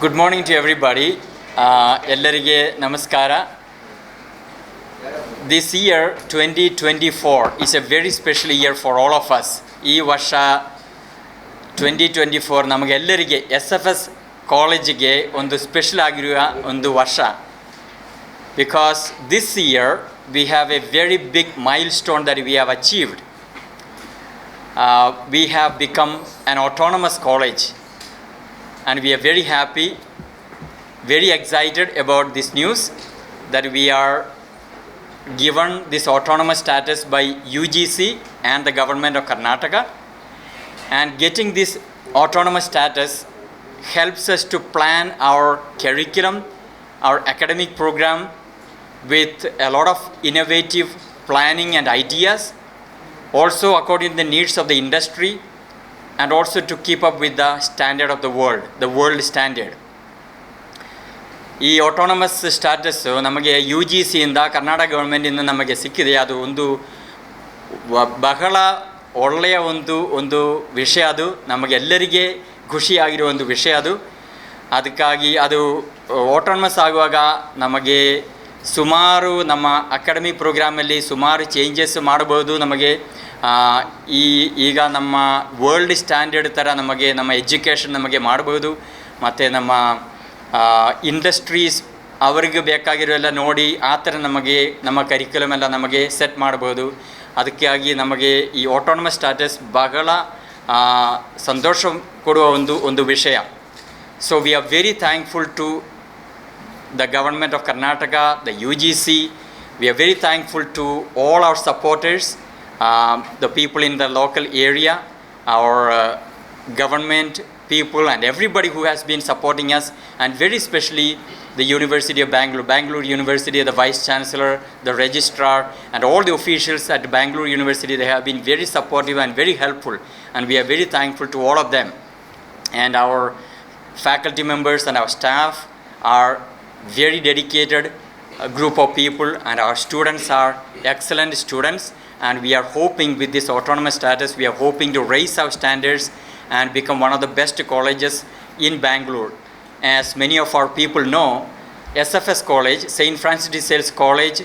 Good morning to everybody ಎಲ್ಲರಿಗೆ ನಮಸ್ಕಾರ. This year twenty twenty four is a very special year for all of us ಈ ವರ್ಷ twenty twenty four ನಮಗೆಲ್ಲರಿಗೆ S F S ಕಾಲೇಜಿಗೆ ಒಂದು special ಆಗಿರುವ ಒಂದು ವರ್ಷ. Because this year we have a very big milestone that we have achieved we have become an autonomous college and we are very happy, very excited about this news that we are given this autonomous status by UGC and the government of Karnataka. And getting this autonomous status helps us to plan our curriculum, our academic program with a lot of innovative planning and ideas, also according to the needs of the industry and also to keep up with the standard of the world, the world standard. ಈ autonomous status ನಮಗೆ U G ಸಿಯಿಂದ Karnataka ಗೌರ್ಮೆಂಟಿಂದ ನಮಗೆ ಸಿಕ್ಕಿದೆ. ಅದು ಒಂದು ಬಹಳ ಒಳ್ಳೆಯ ಒಂದು ಒಂದು ವಿಷಯ ಅದು. ನಮಗೆಲ್ಲರಿಗೆ ಖುಷಿಯಾಗಿರೋ ಒಂದು ವಿಷಯ ಅದು. ಅದಕ್ಕಾಗಿ ಅದು ಆಟೋನಮಸ್ ಆಗುವಾಗ ನಮಗೆ ಸುಮಾರು ನಮ್ಮ ಅಕಾಡೆಮಿ ಪ್ರೋಗ್ರಾಮಲ್ಲಿ ಸುಮಾರು ಚೇಂಜಸ್ ಮಾಡಬಹುದು ನಮಗೆ. ಈ, ಈಗ ನಮ್ಮ ವರ್ಲ್ಡ್ ಸ್ಟ್ಯಾಂಡರ್ಡ್ ಥರ ನಮಗೆ, ನಮ್ಮ ಎಜುಕೇಷನ್ ನಮಗೆ ಮಾಡಬಹುದು. ಮತ್ತು ನಮ್ಮ ಇಂಡಸ್ಟ್ರೀಸ್ ಅವರಿಗೆ ಬೇಕಾಗಿರೋ ಎಲ್ಲ ನೋಡಿ ಆ ಥರ ನಮಗೆ, ನಮ್ಮ ಕರಿಕ್ಯುಲಮ್ ಎಲ್ಲ ನಮಗೆ ಸೆಟ್ ಮಾಡ್ಬೋದು ಅದಕ್ಕಾಗಿ ನಮಗೆ ಈ ಆಟೋನಮಸ್ ಸ್ಟಾಟಸ್ ಬಹಳ ಸಂತೋಷ ಕೊಡುವ ಒಂದು ಒಂದು ವಿಷಯ. So we are very thankful to the government of Karnataka, the UGC. We are very thankful to all our supporters, um, the people in the local area, our uh, government people, and everybody who has been supporting us, and very especially the University of Bangalore, Bangalore University, the Vice Chancellor, the Registrar, and all the officials at Bangalore University. They have been very supportive and very helpful, and we are very thankful to all of them. And our faculty members and our staff are very dedicated uh, group of people and our students are excellent students and we are hoping with this autonomous status we are hoping to raise our standards and become one of the best colleges in Bangalore. As many of our people know, SFS College, St. Francis de Sales College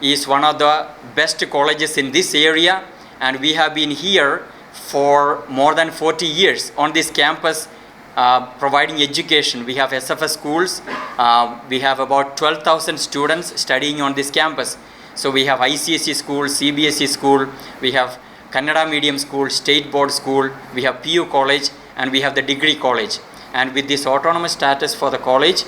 is one of the best colleges in this area and we have been here for more than 40 years on this campus uh, providing education. We have SFS schools. Uh, we have about 12,000 students studying on this campus. So we have ICSE school, CBSE school, we have Kannada medium school, state board school, we have PU college, and we have the degree college. And with this autonomous status for the college,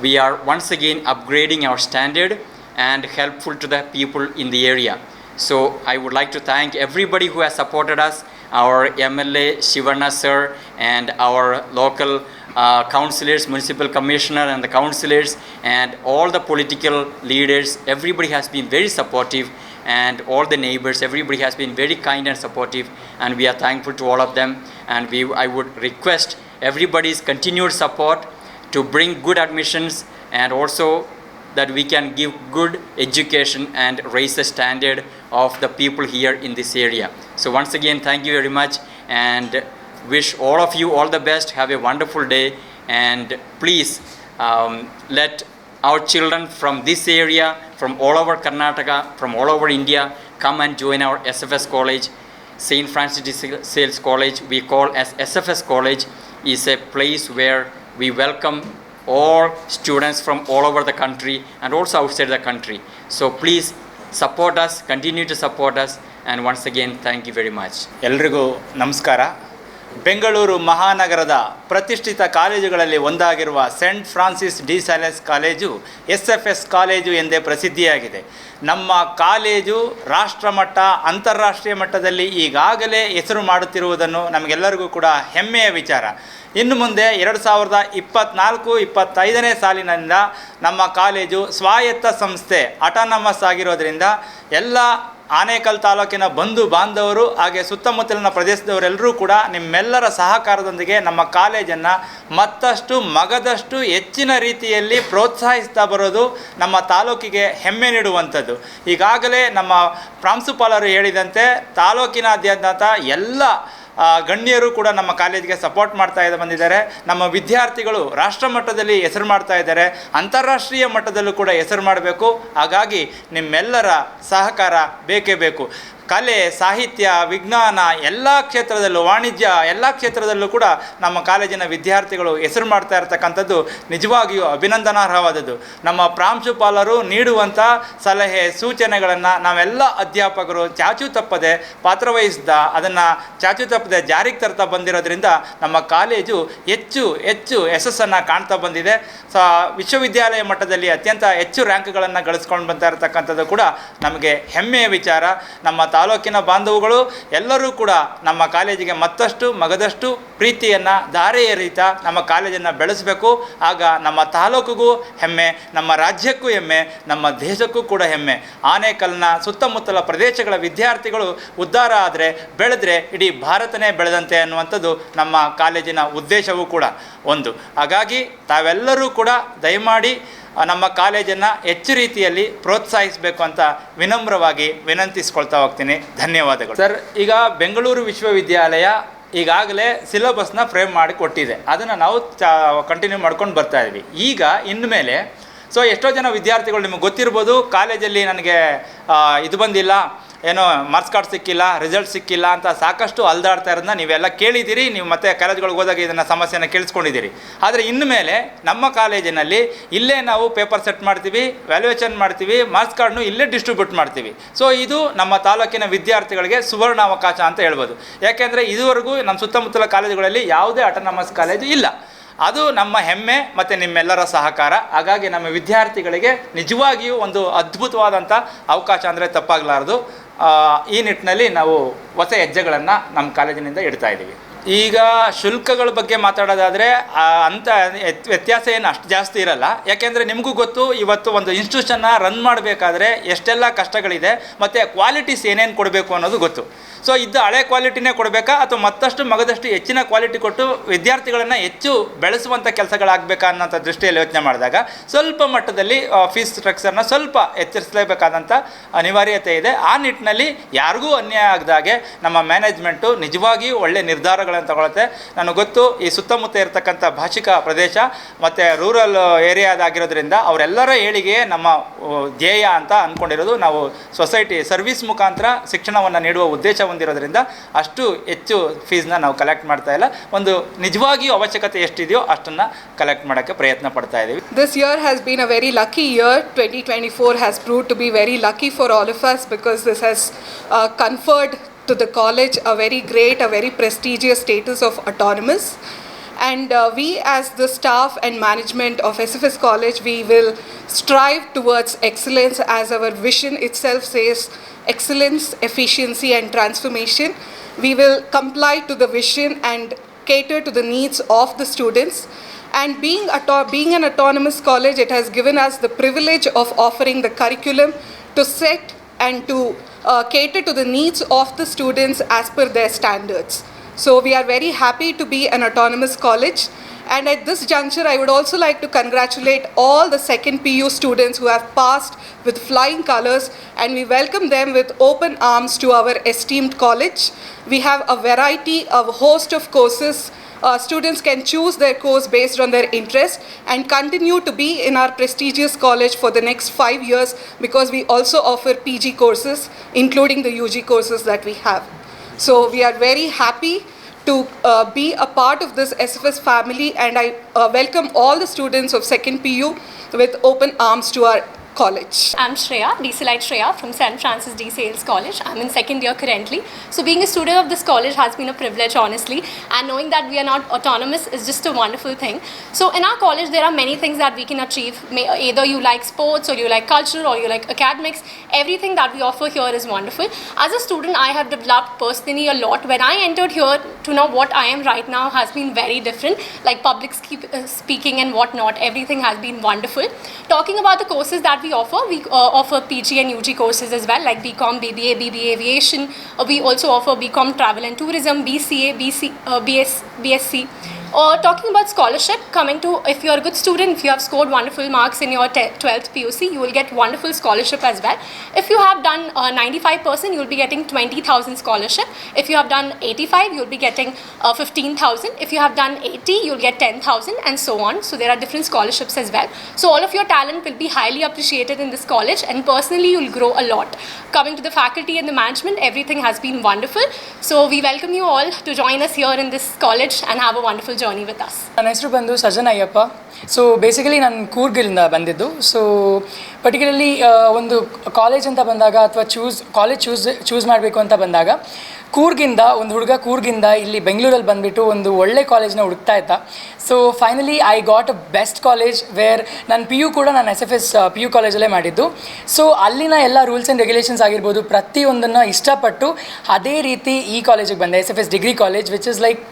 we are once again upgrading our standard and helpful to the people in the area. So I would like to thank everybody who has supported us, our MLA Shivanna sir and our local uh, councillors, municipal commissioner and the councillors and all the political leaders. Everybody has been very supportive and all the neighbors, everybody has been very kind and supportive and we are thankful to all of them. And we, I would request everybody's continued support to bring good admissions and also that we can give good education and raise the standard of the people here in this area. So once again, thank you very much and wish all of you all the best. Have a wonderful day and please um, let our children from this area, from all over Karnataka, from all over India, come and join our SFS college. St. Francis de Sales College, we call as SFS College, is a place where we welcome all students from all over the country and also outside the country. So please support us, continue to support us, and once again, thank you very much. ಎಲ್ರಿಗೂ ನಮಸ್ಕಾರ ಬೆಂಗಳೂರು ಮಹಾನಗರದ ಪ್ರತಿಷ್ಠಿತ ಕಾಲೇಜುಗಳಲ್ಲಿ ಒಂದಾಗಿರುವ Saint Francis de Sales college S F S college ಎಂದೇ ಪ್ರಸಿದ್ಧಿಯಾಗಿದೆ. ನಮ್ಮ college ರಾಷ್ಟ್ರಮಟ್ಟ, ಅಂತಾರಾಷ್ಟ್ರೀಯ ಮಟ್ಟದಲ್ಲಿ ಈಗಾಗಲೇ ಹೆಸರು ಮಾಡುತ್ತಿರುವುದನ್ನು ನಮಗೆಲ್ಲರಿಗೂ ಕೂಡ ಹೆಮ್ಮೆಯ ವಿಚಾರ. ಇನ್ನು ಮುಂದೆ ಎರಡು ಸಾವಿರದ ಇಪ್ಪತ್ನಾಲ್ಕು, ಇಪ್ಪತ್ತೈದನೇ ಸಾಲಿನಿಂದ ನಮ್ಮ ಕಾಲೇಜು ಸ್ವಾಯತ್ತ ಸಂಸ್ಥೆ ಅಟಾನಮಸ್ ಆಗಿರೋದರಿಂದ ಎಲ್ಲ ಆನೇಕಲ್ ತಾಲೂಕಿನ ಬಂಧು ಬಾಂಧವರು ಹಾಗೆ ಸುತ್ತಮುತ್ತಲಿನ ಪ್ರದೇಶದವರೆಲ್ಲರೂ ಕೂಡ ನಿಮ್ಮೆಲ್ಲರ ಸಹಕಾರದೊಂದಿಗೆ ನಮ್ಮ ಕಾಲೇಜನ್ನು ಮತ್ತಷ್ಟು ಮಗದಷ್ಟು ಹೆಚ್ಚಿನ ರೀತಿಯಲ್ಲಿ ಪ್ರೋತ್ಸಾಹಿಸ್ತಾ ಬರೋದು ನಮ್ಮ ತಾಲೂಕಿಗೆ ಹೆಮ್ಮೆ ನೀಡುವಂಥದ್ದು. ಈಗಾಗಲೇ ನಮ್ಮ ಪ್ರಾಂಶುಪಾಲರು ಹೇಳಿದಂತೆ ತಾಲೂಕಿನಾದ್ಯಂತ ಎಲ್ಲ ಗಣ್ಯರು ಕೂಡ ನಮ್ಮ ಕಾಲೇಜಿಗೆ ಸಪೋರ್ಟ್ ಮಾಡ್ತಾ ಇದ್ದ ಬಂದಿದ್ದಾರೆ. ನಮ್ಮ ವಿದ್ಯಾರ್ಥಿಗಳು ರಾಷ್ಟ್ರ ಮಟ್ಟದಲ್ಲಿ ಹೆಸರು ಮಾಡ್ತಾ ಇದ್ದಾರೆ. ಅಂತಾರಾಷ್ಟ್ರೀಯ ಮಟ್ಟದಲ್ಲೂ ಕೂಡ ಹೆಸರು ಮಾಡಬೇಕು. ಹಾಗಾಗಿ ನಿಮ್ಮೆಲ್ಲರ ಸಹಕಾರ ಬೇಕೇ ಬೇಕು. ಕಲೆ, ಸಾಹಿತ್ಯ, ವಿಜ್ಞಾನ ಎಲ್ಲ ಕ್ಷೇತ್ರದಲ್ಲೂ, ವಾಣಿಜ್ಯ ಎಲ್ಲ ಕ್ಷೇತ್ರದಲ್ಲೂ ಕೂಡ ನಮ್ಮ ಕಾಲೇಜಿನ ವಿದ್ಯಾರ್ಥಿಗಳು ಹೆಸರು ಮಾಡ್ತಾ ಇರತಕ್ಕಂಥದ್ದು ನಿಜವಾಗಿಯೂ ಅಭಿನಂದನಾರ್ಹವಾದದ್ದು. ನಮ್ಮ ಪ್ರಾಂಶುಪಾಲರು ನೀಡುವಂಥ ಸಲಹೆ, ಸೂಚನೆಗಳನ್ನು ನಾವೆಲ್ಲ ಅಧ್ಯಾಪಕರು ಚಾಚು ತಪ್ಪದೆ ಪಾತ್ರವಹಿಸಿದ ಅದನ್ನು ಚಾಚು ತಪ್ಪದೆ ಜಾರಿಗೆ ತರ್ತಾ ಬಂದಿರೋದ್ರಿಂದ ನಮ್ಮ ಕಾಲೇಜು ಹೆಚ್ಚು ಹೆಚ್ಚು ಯಶಸ್ಸನ್ನು ಕಾಣ್ತಾ ಬಂದಿದೆ. ಸ, ವಿಶ್ವವಿದ್ಯಾಲಯ ಮಟ್ಟದಲ್ಲಿ ಅತ್ಯಂತ ಹೆಚ್ಚು ರ್ಯಾಂಕ್ಗಳನ್ನು ಗಳಿಸ್ಕೊಂಡು ಬಂತಾ ಇರತಕ್ಕಂಥದ್ದು ಕೂಡ ನಮಗೆ ಹೆಮ್ಮೆಯ ವಿಚಾರ. ನಮ್ಮ ತಾಲೂಕಿನ ಬಾಂಧವಗಳು ಎಲ್ಲರೂ ಕೂಡ ನಮ್ಮ ಕಾಲೇಜಿಗೆ ಮತ್ತಷ್ಟು ಮಗದಷ್ಟು ಪ್ರೀತಿಯನ್ನು ಧಾರೆ ರೀತ ನಮ್ಮ ಕಾಲೇಜನ್ನು ಬೆಳೆಸಬೇಕು. ಆಗ ನಮ್ಮ ತಾಲೂಕಿಗೂ ಹೆಮ್ಮೆ, ನಮ್ಮ ರಾಜ್ಯಕ್ಕೂ ಹೆಮ್ಮೆ, ನಮ್ಮ ದೇಶಕ್ಕೂ ಕೂಡ ಹೆಮ್ಮೆ. ಆನೇಕಲ್ನ ಸುತ್ತಮುತ್ತಲ ಪ್ರದೇಶಗಳ ವಿದ್ಯಾರ್ಥಿಗಳು ಉದ್ಧಾರ ಆದರೆ, ಬೆಳೆದ್ರೆ ಇಡೀ ಭಾರತನೇ ಬೆಳೆದಂತೆ ಅನ್ನುವಂಥದ್ದು ನಮ್ಮ ಕಾಲೇಜಿನ ಉದ್ದೇಶವೂ ಕೂಡ. ಒಂದು, ಹಾಗಾಗಿ ತಾವೆಲ್ಲರೂ ಕೂಡ ದಯಮಾಡಿ ನಮ್ಮ ಕಾಲೇಜನ್ನು ಹೆಚ್ಚು ರೀತಿಯಲ್ಲಿ ಪ್ರೋತ್ಸಾಹಿಸಬೇಕು ಅಂತ ವಿನಮ್ರವಾಗಿ ವಿನಂತಿಸ್ಕೊಳ್ತಾ ಹೋಗ್ತೀನಿ. ಧನ್ಯವಾದಗಳು. ಸರ್, ಈಗ ಬೆಂಗಳೂರು ವಿಶ್ವವಿದ್ಯಾಲಯ ಈಗಾಗಲೇ ಸಿಲೆಬಸ್ನ ಫ್ರೇಮ್ ಮಾಡಿ ಕೊಟ್ಟಿದೆ. ಅದನ್ನು ನಾವು ಕಂಟಿನ್ಯೂ ಮಾಡ್ಕೊಂಡು ಬರ್ತಾ ಇದ್ವಿ. ಈಗ ಇನ್ಮೇಲೆ ಸೊ ಎಷ್ಟೋ ಜನ ವಿದ್ಯಾರ್ಥಿಗಳು ನಿಮಗೆ ಗೊತ್ತಿರ್ಬೋದು, ಕಾಲೇಜಲ್ಲಿ ನನಗೆ ಇದು ಬಂದಿಲ್ಲ ಏನೋ ಮಾರ್ಕ್ಸ್ ಕಾರ್ಡ್ ಸಿಕ್ಕಿಲ್ಲ ರಿಸಲ್ಟ್ ಸಿಕ್ಕಿಲ್ಲ ಅಂತ ಸಾಕಷ್ಟು ಅಲ್ದಾಡ್ತಾ ಇರೋದನ್ನ ನೀವೆಲ್ಲ ಕೇಳಿದ್ದೀರಿ, ನೀವು ಮತ್ತೆ ಕಾಲೇಜ್ಗಳಿಗೆ ಹೋದಾಗ ಇದನ್ನು ಸಮಸ್ಯೆನ ಕೇಳಿಸ್ಕೊಂಡಿದ್ದೀರಿ. ಆದರೆ ಇನ್ನು ಮೇಲೆ ನಮ್ಮ ಕಾಲೇಜಿನಲ್ಲಿ ಇಲ್ಲೇ ನಾವು ಪೇಪರ್ ಸೆಟ್ ಮಾಡ್ತೀವಿ ವ್ಯಾಲ್ಯೂಯೇಷನ್ ಮಾಡ್ತೀವಿ ಮಾರ್ಕ್ಸ್ ಕಾರ್ಡ್ನು ಇಲ್ಲೇ ಡಿಸ್ಟ್ರಿಬ್ಯೂಟ್ ಮಾಡ್ತೀವಿ. ಸೊ ಇದು ನಮ್ಮ ತಾಲೂಕಿನ ವಿದ್ಯಾರ್ಥಿಗಳಿಗೆ ಸುವರ್ಣಾವಕಾಶ ಅಂತ ಹೇಳ್ಬೋದು. ಯಾಕೆಂದರೆ ಇದುವರೆಗೂ ನಮ್ಮ ಸುತ್ತಮುತ್ತಲ ಕಾಲೇಜುಗಳಲ್ಲಿ ಯಾವುದೇ ಆಟೋನಮಸ್ ಕಾಲೇಜು ಇಲ್ಲ. ಅದು ನಮ್ಮ ಹೆಮ್ಮೆ ಮತ್ತು ನಿಮ್ಮೆಲ್ಲರ ಸಹಕಾರ. ಹಾಗಾಗಿ ನಮ್ಮ ವಿದ್ಯಾರ್ಥಿಗಳಿಗೆ ನಿಜವಾಗಿಯೂ ಒಂದು ಅದ್ಭುತವಾದಂಥ ಅವಕಾಶ ಅಂದರೆ ತಪ್ಪಾಗಲಾರದು. ಈ ನಿಟ್ಟಿನಲ್ಲಿ ನಾವು ಹೊಸ ಹೆಜ್ಜೆಗಳನ್ನು ನಮ್ಮ ಕಾಲೇಜಿನಿಂದ ಇಡ್ತಾ ಇದ್ದೀವಿ. ಈಗ ಶುಲ್ಕಗಳ ಬಗ್ಗೆ ಮಾತಾಡೋದಾದರೆ ಅಂಥ ವ್ಯತ್- ವ್ಯತ್ಯಾಸ ಏನು ಅಷ್ಟು ಜಾಸ್ತಿ ಇರಲ್ಲ. ಯಾಕೆಂದರೆ ನಿಮಗೂ ಗೊತ್ತು, ಇವತ್ತು ಒಂದು ಇನ್ಸ್ಟಿಟ್ಯೂಷನ್ನ ರನ್ ಮಾಡಬೇಕಾದ್ರೆ ಎಷ್ಟೆಲ್ಲ ಕಷ್ಟಗಳಿದೆ, ಮತ್ತು ಕ್ವಾಲಿಟೀಸ್ ಏನೇನು ಕೊಡಬೇಕು ಅನ್ನೋದು ಗೊತ್ತು. ಸೊ ಇದ್ದ ಹಳೆ ಕ್ವಾಲಿಟಿನೇ ಕೊಡಬೇಕಾ? ಅಥವಾ ಮತ್ತಷ್ಟು ಮಗದಷ್ಟು ಹೆಚ್ಚಿನ ಕ್ವಾಲಿಟಿ ಕೊಟ್ಟು ವಿದ್ಯಾರ್ಥಿಗಳನ್ನು ಹೆಚ್ಚು ಬೆಳೆಸುವಂಥ ಕೆಲಸಗಳಾಗಬೇಕಾ ಅನ್ನೋಂಥ ದೃಷ್ಟಿಯಲ್ಲಿ ಯೋಚನೆ ಮಾಡಿದಾಗ ಸ್ವಲ್ಪ ಮಟ್ಟದಲ್ಲಿ ಫೀಸ್ ಸ್ಟ್ರಕ್ಚರ್ನ ಸ್ವಲ್ಪ ಎಚ್ಚರಿಸಲೇಬೇಕಾದಂಥ ಅನಿವಾರ್ಯತೆ ಇದೆ. ಆ ನಿಟ್ಟಿನಲ್ಲಿ ಯಾರಿಗೂ ಅನ್ಯಾಯ ಆಗದಾಗೆ ನಮ್ಮ ಮ್ಯಾನೇಜ್ಮೆಂಟು ನಿಜವಾಗಿಯೂ ಒಳ್ಳೆ ನಿರ್ಧಾರಗಳನ್ನು ತಗೊಳುತ್ತೆ ನನಗೆ ಗೊತ್ತು, ಈ ಸುತ್ತಮುತ್ತ ಇರತಕ್ಕಂಥ ಭಾಷಿಕ ಪ್ರದೇಶ ಮತ್ತು ರೂರಲ್ ಏರಿಯಾದಾಗಿರೋದ್ರಿಂದ ಅವರೆಲ್ಲರ ಏಳಿಗೆ ನಮ್ಮ ಧ್ಯೇಯ ಅಂತ ಅಂದ್ಕೊಂಡಿರೋದು. ನಾವು ಸೊಸೈಟಿ ಸರ್ವಿಸ್ ಮುಖಾಂತರ ಶಿಕ್ಷಣವನ್ನು ನೀಡುವ ಉದ್ದೇಶ ಹೊಂದಿರೋದ್ರಿಂದ ಅಷ್ಟು ಹೆಚ್ಚು ಫೀಸ್ನ ನಾವು ಕಲೆಕ್ಟ್ ಮಾಡ್ತಾ ಇಲ್ಲ ಒಂದು ನಿಜವಾಗಿಯೂ ಅವಶ್ಯಕತೆ ಎಷ್ಟಿದೆಯೋ ಅಷ್ಟನ್ನು ಕಲೆಕ್ಟ್ ಮಾಡೋಕ್ಕೆ ಪ್ರಯತ್ನ ಪಡ್ತಾ ಇದ್ದೀವಿ This year has been a very lucky year. 2024 has proved to be very lucky for all of us because this has has conferred to the college a very great, a very prestigious status of autonomous. And uh, we, as the staff and management of SFS College, we will strive towards excellence as our vision itself says excellence, efficiency, and transformation. We will comply to the vision and cater to the needs of the students. And being, being an autonomous college, it has given us the privilege of offering the curriculum to set and to uh, cater to the needs of the students as per their standards. So we are very happy to be an autonomous college. And at this juncture, I would also like to congratulate all the second PU students who have passed with flying colors, and we welcome them with open arms to our esteemed college. We have a variety, a host of courses. Uh, students can choose their course based on their interest and continue to be in our prestigious college for the next five years because we also offer PG courses, including the UG courses that we have. So we are very happy to uh, be a part of this SFS family, and I uh, welcome all the students of second PU with open arms to our college. I'm Shreya, DC Light Shreya from St. Francis D. Sales College. I'm in second year currently. So being a student of this college has been a privilege, honestly. And knowing that we are not autonomous is just a wonderful thing. So in our college, there are many things that we can achieve. Either you like sports or you like culture or you like academics. Everything that we offer here is wonderful. As a student, I have developed personally a lot. When I entered here to know what I am right now has been very different. Like public uh, speaking and whatnot, everything has been wonderful. Talking about the courses that we offer, we uh, offer PG and UG courses as well, like BCom, BBA, BBA Aviation. Uh, we also offer BCom Travel and Tourism, BCA, BC, uh, BS, BSc. Or talking about scholarship, coming to if you're a good student, if you have scored wonderful marks in your te- 12th PUC, you will get wonderful scholarship as well. If you have done uh, 95%, you'll be getting 20,000 scholarship. If you have done 85, you'll be getting uh, 15,000. If you have done 80, you'll get 10,000 and so on. So there are different scholarships as well. So all of your talent will be highly appreciated in this college and personally you'll grow a lot. Coming to the faculty and the management, everything has been wonderful. So we welcome you all to join us here in this college and have a wonderful journey with us. ನನ್ನ ಹೆಸರು ಬಂದು Sajan Ayyappa. So basically ನಾನು ಕೂರ್ಗಿಂದ ಬಂದಿದ್ದು. So particularly ಒಂದು college ಅಂತ ಬಂದಾಗ ಅಥವಾ choose college choose choose ಮಾಡಬೇಕು ಅಂತ ಬಂದಾಗ, ಕೂರ್ಗಿಂದ, ಒಂದು ಹುಡುಗ ಕೂರ್ಗಿಂದ ಇಲ್ಲಿ ಬೆಂಗಳೂರಲ್ಲಿ ಬಂದುಬಿಟ್ಟು ಒಂದು ಒಳ್ಳೆ ಕಾಲೇಜ್ನ ಹುಡುಕ್ತಾ ಇದ್ದ. So finally I got a best college where ನಾನು ಪಿ ಯು ಕೂಡ ನಾನು S F S P U ಕಾಲೇಜಲ್ಲೇ ಮಾಡಿದ್ದು. ಸೊ ಅಲ್ಲಿನ ಎಲ್ಲ ರೂಲ್ಸ್ ಆ್ಯಂಡ್ ರೆಗ್ಯುಲೇಷನ್ಸ್ ಆಗಿರ್ಬೋದು, ಪ್ರತಿಯೊಂದನ್ನು ಇಷ್ಟಪಟ್ಟು ಅದೇ ರೀತಿ ಈ ಕಾಲೇಜಿಗೆ ಬಂದೆ. S F S degree college which is like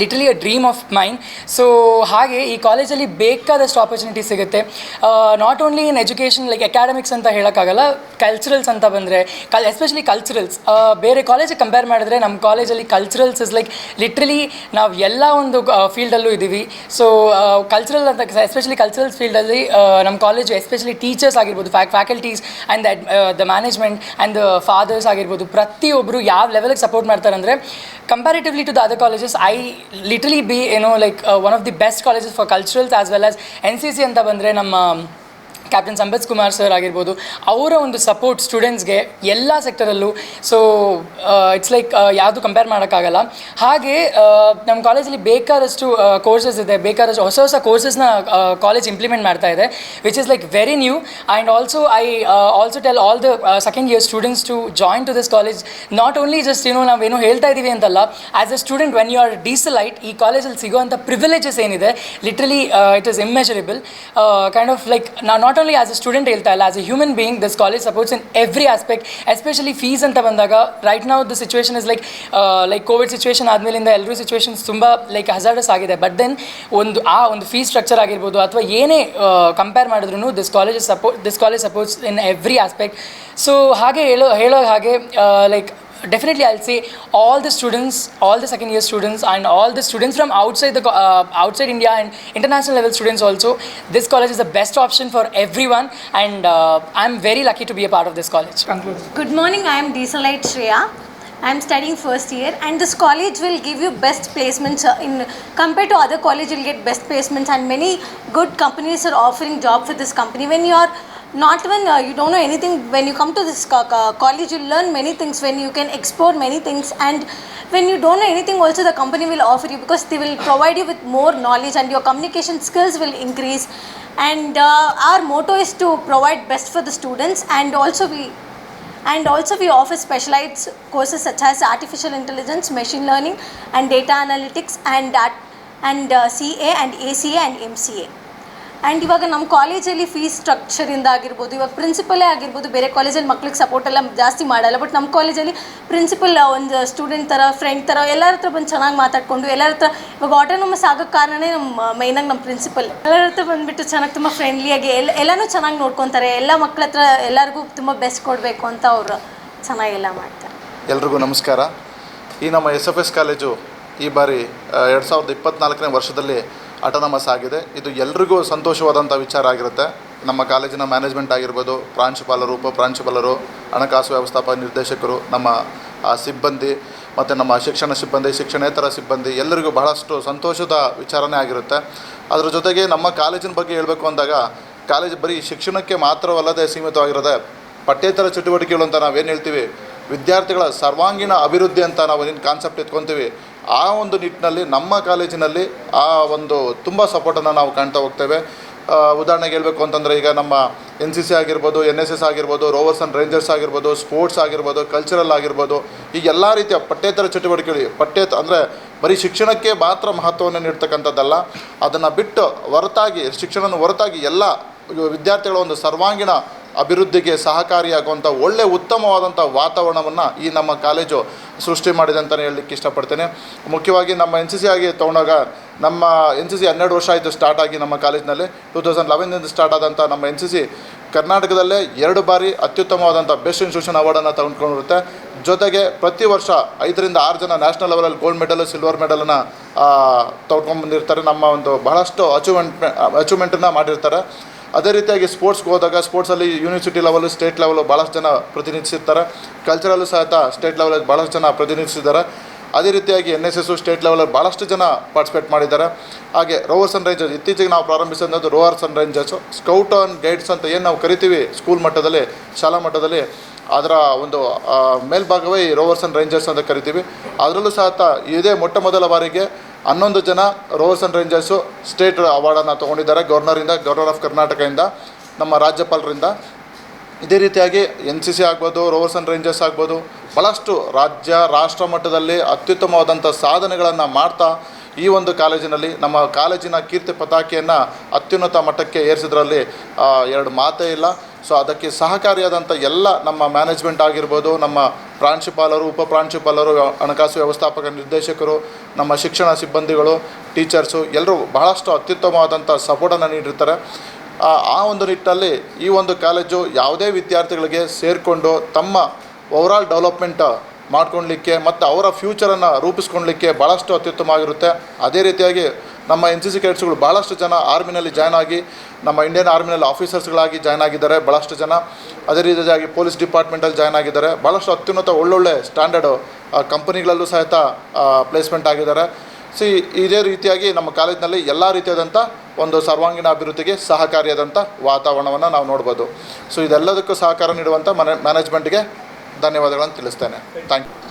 literally a dream of mine so ಹಾಗೆ ಈ ಕಾಲೇಜಲ್ಲಿ ಬೇಕಾದಷ್ಟು ಆಪರ್ಚುನಿಟಿ ಸಿಗುತ್ತೆ. Not only in education like academics ಅಂತ ಹೇಳೋಕ್ಕಾಗಲ್ಲ ಕಲ್ಚರಲ್ಸ್ ಅಂತ ಬಂದರೆ ಕಲ್ ಎಸ್ಪೆಷಲಿ ಕಲ್ಚರಲ್ಸ್ ಬೇರೆ ಕಾಲೇಜಿಗೆ ಕಂಪೇರ್ ಮಾಡಿದ್ರೆ ನಮ್ಮ ಕಾಲೇಜಲ್ಲಿ ಕಲ್ಚರಲ್ಸ್ ಇಸ್ ಲೈಕ್ ಲಿಟ್ರಲಿ ನಾವು ಎಲ್ಲ ಒಂದು ಫೀಲ್ಡಲ್ಲೂ ಇದ್ದೀವಿ. ಸೊ ಕಲ್ಚರಲ್ ಅಂತ ಎಸ್ಪೆಷಲಿ ಕಲ್ಚರಲ್ಸ್ ಫೀಲ್ಡಲ್ಲಿ ನಮ್ಮ ಕಾಲೇಜು ಎಸ್ಪೆಷಲಿ ಟೀಚರ್ಸ್ ಆಗಿರ್ಬೋದು ಫ್ಯಾ faculties and the the management and the fathers ಆಗಿರ್ಬೋದು ಪ್ರತಿಯೊಬ್ಬರು ಯಾವ ಲೆವೆಲ್ಗೆ ಸಪೋರ್ಟ್ ಮಾಡ್ತಾರೆ ಅಂದರೆ comparatively to the other colleges I literally be ಏನೋ like one of the best colleges for culturals as well as N C C ಅಂತ ಬಂದರೆ ನಮ್ಮ ಕ್ಯಾಪ್ಟನ್ ಸಂಬತ್ ಕುಮಾರ್ ಸರ್ ಆಗಿರ್ಬೋದು, ಅವರ ಒಂದು ಸಪೋರ್ಟ್ ಸ್ಟೂಡೆಂಟ್ಸ್ಗೆ ಎಲ್ಲ ಸೆಕ್ಟರಲ್ಲೂ ಸೊ ಇಟ್ಸ್ ಲೈಕ್ ಯಾವುದು ಕಂಪೇರ್ ಮಾಡೋಕ್ಕಾಗಲ್ಲ. ಹಾಗೆ ನಮ್ಮ ಕಾಲೇಜಲ್ಲಿ ಬೇಕಾದಷ್ಟು ಕೋರ್ಸಸ್ ಇದೆ. ಬೇಕಾದಷ್ಟು ಹೊಸ ಹೊಸ ಕೋರ್ಸಸ್ನ ಕಾಲೇಜ್ ಇಂಪ್ಲಿಮೆಂಟ್ ಮಾಡ್ತಾ ಇದೆ which is like very new and also I also tell all the second year students to join to this college not only just ಏನೋ ನಾವೇನೋ ಹೇಳ್ತಾ ಇದ್ದೀವಿ ಅಂತಲ್ಲ as a student when you are delight ಈ ಕಾಲೇಜಲ್ಲಿ ಸಿಗೋವಂಥ ಪ್ರಿವಿಲೇಜಸ್ ಏನಿದೆ literally it is immeasurable kind of like ನಾ not only as a student ಹೇಳ್ತಾ ಇಲ್ಲ as a human being this college supports in every aspect especially fees ಅಂತ ಬಂದಾಗ right ನಾವು the situation is like like covid situation ಆದಮೇಲಿಂದ ಎಲ್ಲರೂ situations ತುಂಬ like hazardous ಆಗಿದೆ. But then ಒಂದು, ಆ ಒಂದು ಫೀಸ್ ಸ್ಟ್ರಕ್ಚರ್ ಆಗಿರ್ಬೋದು ಅಥವಾ ಏನೇ ಕಂಪೇರ್ ಮಾಡಿದ್ರು this college support this college supports in every aspect so ಹಾಗೆ ಹೇಳೋ ಹೇಳೋ ಹಾಗೆ like definitely i'll say all the students all the second year students and all the students from outside the uh, outside india and international level students also this college is the best option for everyone and uh, i'm very lucky to be a part of this college conclude Good morning, I am Desalite Shreya. I am studying first year and this college will give you best placements uh, in compared to other college you'll get best placements and many good companies are offering job for this company when you are not when uh, you don't know anything when you come to this co- co- college you learn many things when you can explore many things and when you don't know anything also the company will offer you because they will provide you with more knowledge and your communication skills will increase and uh, our motto is to provide best for the students and also we and also we offer specialized courses such as artificial intelligence machine learning and data analytics and that and uh, ca and aca and mca and ಇವಾಗ ನಮ್ಮ ಕಾಲೇಜಲ್ಲಿ fees ಸ್ಟ್ರಕ್ಚರಿಂದ ಆಗಿರ್ಬೋದು, ಇವಾಗ ಪ್ರಿನ್ಸಿಪಲೇ ಆಗಿರ್ಬೋದು, ಬೇರೆ ಕಾಲೇಜಲ್ಲಿ ಮಕ್ಳಿಗೆ support ಎಲ್ಲ ಜಾಸ್ತಿ ಮಾಡಲ್ಲ. ಬಟ್ ನಮ್ಮ ಕಾಲೇಜಲ್ಲಿ ಪ್ರಿನ್ಸಿಪಲ್ ಒಂದು ಸ್ಟೂಡೆಂಟ್ ಥರ ಫ್ರೆಂಡ್ ಥರ ಎಲ್ಲರ ಹತ್ರ ಬಂದು ಚೆನ್ನಾಗಿ ಮಾತಾಡಿಕೊಂಡು, ಎಲ್ಲರ ಹತ್ರ ಇವಾಗ ಆಟೋನಮಸ್ ಆಗೋ ಕಾರಣನೇ ನಮ್ಮ ಮೈನಾಗಿ ನಮ್ಮ ಪ್ರಿನ್ಸಿಪಲ್ ಎಲ್ಲರ ಹತ್ರ ಬಂದುಬಿಟ್ಟು ಚೆನ್ನಾಗಿ ತುಂಬ ಫ್ರೆಂಡ್ಲಿಯಾಗಿ ಎಲ್ಲ ಎಲ್ಲನೂ ಚೆನ್ನಾಗಿ ನೋಡ್ಕೊತಾರೆ. ಎಲ್ಲ ಮಕ್ಳ ಹತ್ರ ಎಲ್ಲರಿಗೂ ತುಂಬ ಬೆಸ್ಟ್ ಕೊಡಬೇಕು ಅಂತ ಅವರು ಚೆನ್ನಾಗೆಲ್ಲ ಮಾಡ್ತಾರೆ. ಎಲ್ರಿಗೂ ನಮಸ್ಕಾರ. ಈ ನಮ್ಮ ಎಸ್ ಎಫ್ ಎಸ್ ಕಾಲೇಜು ಈ ಬಾರಿ ಎರಡು ಸಾವಿರದ ಇಪ್ಪತ್ತ್ನಾಲ್ಕನೇ ವರ್ಷದಲ್ಲಿ ಅಟೋನಮಸ್ ಆಗಿದೆ. ಇದು ಎಲ್ರಿಗೂ ಸಂತೋಷವಾದಂಥ ವಿಚಾರ ಆಗಿರುತ್ತೆ. ನಮ್ಮ ಕಾಲೇಜಿನ ಮ್ಯಾನೇಜ್ಮೆಂಟ್ ಆಗಿರ್ಬೋದು, ಪ್ರಾಂಶುಪಾಲರು ಉಪ ಪ್ರಾಂಶುಪಾಲರು ಹಣಕಾಸು ವ್ಯವಸ್ಥಾಪಕ ನಿರ್ದೇಶಕರು, ನಮ್ಮ ಸಿಬ್ಬಂದಿ ಮತ್ತು ನಮ್ಮ ಶಿಕ್ಷಣ ಸಿಬ್ಬಂದಿ, ಶಿಕ್ಷಣೇತರ ಸಿಬ್ಬಂದಿ ಎಲ್ಲರಿಗೂ ಬಹಳಷ್ಟು ಸಂತೋಷದ ವಿಚಾರನೇ ಆಗಿರುತ್ತೆ. ಅದರ ಜೊತೆಗೆ ನಮ್ಮ ಕಾಲೇಜಿನ ಬಗ್ಗೆ ಹೇಳಬೇಕು ಅಂದಾಗ, ಕಾಲೇಜ್ ಬರೀ ಶಿಕ್ಷಣಕ್ಕೆ ಮಾತ್ರವಲ್ಲದೆ ಸೀಮಿತವಾಗಿರದೆ ಪಠ್ಯೇತರ ಚಟುವಟಿಕೆಗಳು ಅಂತ ನಾವೇನು ಹೇಳ್ತೀವಿ? ವಿದ್ಯಾರ್ಥಿಗಳ ಸರ್ವಾಂಗೀಣ ಅಭಿವೃದ್ಧಿ ಅಂತ ನಾವು ಏನು ಕಾನ್ಸೆಪ್ಟ್ ಎತ್ಕೊತೀವಿ? ಆ ಒಂದು ನಿಟ್ಟಿನಲ್ಲಿ, ನಮ್ಮ ಕಾಲೇಜಿನಲ್ಲಿ ಆ ಒಂದು ತುಂಬ ಸಪೋರ್ಟನ್ನು ನಾವು ಕಾಣ್ತಾ ಹೋಗ್ತೇವೆ. ಉದಾಹರಣೆಗೆ ಹೇಳಬೇಕು ಅಂತಂದರೆ ಈಗ ನಮ್ಮ ಎನ್ ಸಿ ಸಿ ಆಗಿರ್ಬೋದು ಎನ್ ಎಸ್ ಎಸ್ ಆಗಿರ್ಬೋದು ರೋವರ್ಸ್ ಆ್ಯಂಡ್ ರೇಂಜರ್ಸ್ ಆಗಿರ್ಬೋದು ಸ್ಪೋರ್ಟ್ಸ್ ಆಗಿರ್ಬೋದು ಕಲ್ಚರಲ್ ಆಗಿರ್ಬೋದು, ಈ ಎಲ್ಲ ರೀತಿಯ ಪಠ್ಯೇತರ ಚಟುವಟಿಕೆಗಳು, ಪಠ್ಯೇತ ಅಂದರೆ ಬರೀ ಶಿಕ್ಷಣಕ್ಕೆ ಮಾತ್ರ ಮಹತ್ವವನ್ನು ನೀಡ್ತಕ್ಕಂಥದ್ದಲ್ಲ, ಅದನ್ನು ಬಿಟ್ಟು ಹೊರತಾಗಿ, ಶಿಕ್ಷಣವನ್ನು ಹೊರತಾಗಿ ಎಲ್ಲ ವಿದ್ಯಾರ್ಥಿಗಳ ಒಂದು ಸರ್ವಾಂಗೀಣ ಅಭಿವೃದ್ಧಿಗೆ ಸಹಕಾರಿಯಾಗುವಂಥ ಒಳ್ಳೆ ಉತ್ತಮವಾದಂಥ ವಾತಾವರಣವನ್ನು ಈ ನಮ್ಮ ಕಾಲೇಜು ಸೃಷ್ಟಿ ಮಾಡಿದೆ ಅಂತಲೇ ಹೇಳಲಿಕ್ಕೆ ಇಷ್ಟಪಡ್ತೇನೆ. ಮುಖ್ಯವಾಗಿ ನಮ್ಮ ಎನ್ ಸಿ ಸಿ ಆಗಿ ತೊಗೊಂಡಾಗ ನಮ್ಮ ಎನ್ ಸಿ ಸಿ ಹನ್ನೆರಡು ವರ್ಷ ಆಯಿತು ಸ್ಟಾರ್ಟ್ ಆಗಿ ನಮ್ಮ ಕಾಲೇಜಿನಲ್ಲಿ. ಟೂ ತೌಸಂಡ್ ಲೆವೆನ್ನಿಂದ ಸ್ಟಾರ್ಟ್ ಆದಂಥ ನಮ್ಮ ಎನ್ ಸಿ ಸಿ ಕರ್ನಾಟಕದಲ್ಲೇ ಎರಡು ಬಾರಿ ಅತ್ಯುತ್ತಮವಾದಂಥ ಬೆಸ್ಟ್ ಇನ್ಸ್ಟಿಟ್ಯೂಷನ್ ಅವಾರ್ಡನ್ನು ತಗೊಂಡ್ಕೊಂಡಿರುತ್ತೆ. ಜೊತೆಗೆ ಪ್ರತಿ ವರ್ಷ ಐದರಿಂದ ಆರು ಜನ ನ್ಯಾಷನಲ್ ಲೆವೆಲಲ್ಲಿ ಗೋಲ್ಡ್ ಮೆಡಲ್ ಸಿಲ್ವರ್ ಮೆಡಲನ್ನು ಬಂದಿರ್ತಾರೆ ನಮ್ಮ ಒಂದು ಬಹಳಷ್ಟು ಅಚೀವ್ಮೆಂಟ್ ಅಚೀವ್ಮೆಂಟನ್ನು ಮಾಡಿರ್ತಾರೆ. ಅದೇ ರೀತಿಯಾಗಿ ಸ್ಪೋರ್ಟ್ಸ್ಗೆ ಹೋದಾಗ ಸ್ಪೋರ್ಟ್ಸಲ್ಲಿ ಯೂನಿವರ್ಸಿಟಿ ಲೆವೆಲು ಸ್ಟೇಟ್ ಲೆವೆಲು ಭಾಳಷ್ಟು ಜನ ಪ್ರತಿನಿಧಿಸಿರ್ತಾರೆ. ಕಲ್ಚರಲ್ಲೂ ಸಹಿತ ಸ್ಟೇಟ್ ಲೆವೆಲಲ್ಲಿ ಭಾಳಷ್ಟು ಜನ ಪ್ರತಿನಿಧಿಸಿದ್ದಾರೆ. ಅದೇ ರೀತಿಯಾಗಿ ಎನ್ ಎಸ್ ಎಸ್ಸು ಸ್ಟೇಟ್ ಲೆವೆಲಲ್ಲಿ ಭಾಳಷ್ಟು ಜನ ಪಾರ್ಟಿಸಿಪೇಟ್ ಮಾಡಿದ್ದಾರೆ. ಹಾಗೆ ರೋವರ್ಸ್ ಸನ್ ರೇಂಜರ್ಸ್ ಇತ್ತೀಚೆಗೆ ನಾವು ಪ್ರಾರಂಭಿಸಿದ್ದು rovers and rangers scout and guides ಅಂತ ಏನು ನಾವು ಕರಿತೀವಿ ಸ್ಕೂಲ್ ಮಟ್ಟದಲ್ಲಿ, ಶಾಲಾ ಮಟ್ಟದಲ್ಲಿ, ಅದರ ಒಂದು ಮೇಲ್ಭಾಗವೇ ಈ ರೋವರ್ಸ್ ಆ್ಯಂಡ್ ರೇಂಜರ್ಸ್ ಅಂತ ಕರಿತೀವಿ. ಅದರಲ್ಲೂ ಸಹ ಇದೇ ಮೊಟ್ಟ ಮೊದಲ ಬಾರಿಗೆ ಹನ್ನೊಂದು ಜನ ರೋವರ್ಸ್ ಆ್ಯಂಡ್ ರೇಂಜರ್ಸು ಸ್ಟೇಟ್ ಅವಾರ್ಡನ್ನು ತೊಗೊಂಡಿದ್ದಾರೆ. ಗವರ್ನರಿಂದ ಗವರ್ನರ್ ಆಫ್ ಕರ್ನಾಟಕದಿಂದ ನಮ್ಮ ರಾಜ್ಯಪಾಲರಿಂದ ಇದೇ ರೀತಿಯಾಗಿ ಎನ್ ಸಿ ಸಿ ಆಗ್ಬೋದು ರೋವರ್ಸ್ ಅಂಡ್ ರೇಂಜರ್ಸ್ ಆಗ್ಬೋದು ಭಾಳಷ್ಟು ರಾಜ್ಯ, ರಾಷ್ಟ್ರ ಮಟ್ಟದಲ್ಲಿ ಅತ್ಯುತ್ತಮವಾದಂಥ ಸಾಧನೆಗಳನ್ನು ಮಾಡ್ತಾ ಈ ಒಂದು ಕಾಲೇಜಿನಲ್ಲಿ ನಮ್ಮ ಕಾಲೇಜಿನ ಕೀರ್ತಿ ಪತಾಕೆಯನ್ನು ಅತ್ಯುನ್ನತ ಮಟ್ಟಕ್ಕೆ ಏರಿಸಿದ್ರಲ್ಲಿ ಎರಡು ಮಾತೇ ಇಲ್ಲ. ಸೊ ಅದಕ್ಕೆ ಸಹಕಾರಿಯಾದಂಥ ಎಲ್ಲ ನಮ್ಮ ಮ್ಯಾನೇಜ್ಮೆಂಟ್ ಆಗಿರ್ಬೋದು, ನಮ್ಮ ಪ್ರಾಂಶುಪಾಲರು, ಉಪ ಪ್ರಾಂಶುಪಾಲರು, ಹಣಕಾಸು ವ್ಯವಸ್ಥಾಪಕ ನಿರ್ದೇಶಕರು, ನಮ್ಮ ಶಿಕ್ಷಣ ಸಿಬ್ಬಂದಿಗಳು ಟೀಚರ್ಸು ಎಲ್ಲರೂ ಬಹಳಷ್ಟು ಅತ್ಯುತ್ತಮವಾದಂಥ ಸಪೋರ್ಟನ್ನು ನೀಡಿರ್ತಾರೆ. ಆ ಒಂದು ನಿಟ್ಟಲ್ಲಿ ಈ ಒಂದು ಕಾಲೇಜು ಯಾವುದೇ ವಿದ್ಯಾರ್ಥಿಗಳಿಗೆ ಸೇರಿಕೊಂಡು ತಮ್ಮ ಓವರಾಲ್ ಡೆವಲಪ್ಮೆಂಟ್ ಮಾಡ್ಕೊಳ್ಲಿಕ್ಕೆ ಮತ್ತು ಅವರ ಫ್ಯೂಚರನ್ನು ರೂಪಿಸ್ಕೊಳ್ಲಿಕ್ಕೆ ಭಾಳಷ್ಟು ಅತ್ಯುತ್ತಮ ಆಗಿರುತ್ತೆ. ಅದೇ ರೀತಿಯಾಗಿ ನಮ್ಮ ಎನ್ ಸಿ ಸಿ ಕೆಡೆಟ್ಸ್ಗಳು ಭಾಳಷ್ಟು ಜನ ಆರ್ಮಿನಲ್ಲಿ ಜಾಯ್ನ್ ಆಗಿ, ನಮ್ಮ ಇಂಡಿಯನ್ ಆರ್ಮಿನಲ್ಲಿ ಆಫೀಸರ್ಸ್ಗಳಾಗಿ ಜಾಯ್ನ್ ಆಗಿದ್ದಾರೆ ಭಾಳಷ್ಟು ಜನ. ಅದೇ ರೀತಿಯಾಗಿ ಪೊಲೀಸ್ ಡಿಪಾರ್ಟ್ಮೆಂಟಲ್ಲಿ ಜಾಯ್ನ್ ಆಗಿದ್ದಾರೆ. ಭಾಳಷ್ಟು ಅತ್ಯುನ್ನತ ಒಳ್ಳೊಳ್ಳೆ ಸ್ಟ್ಯಾಂಡರ್ಡು ಕಂಪನಿಗಳಲ್ಲೂ ಸಹಿತ ಪ್ಲೇಸ್ಮೆಂಟ್ ಆಗಿದ್ದಾರೆ. ಸಿ, ಇದೇ ರೀತಿಯಾಗಿ ನಮ್ಮ ಕಾಲೇಜಿನಲ್ಲಿ ಎಲ್ಲ ರೀತಿಯಾದಂಥ ಒಂದು ಸರ್ವಾಂಗೀಣ ಅಭಿವೃದ್ಧಿಗೆ ಸಹಕಾರಿಯಾದಂಥ ವಾತಾವರಣವನ್ನು ನಾವು ನೋಡ್ಬೋದು. ಸೊ, ಇದೆಲ್ಲದಕ್ಕೂ ಸಹಕಾರ ನೀಡುವಂಥ ಮನೆ ಮ್ಯಾನೇಜ್ಮೆಂಟ್ಗೆ ಧನ್ಯವಾದಗಳನ್ನು ತಿಳಿಸ್ತೇನೆ. Thank you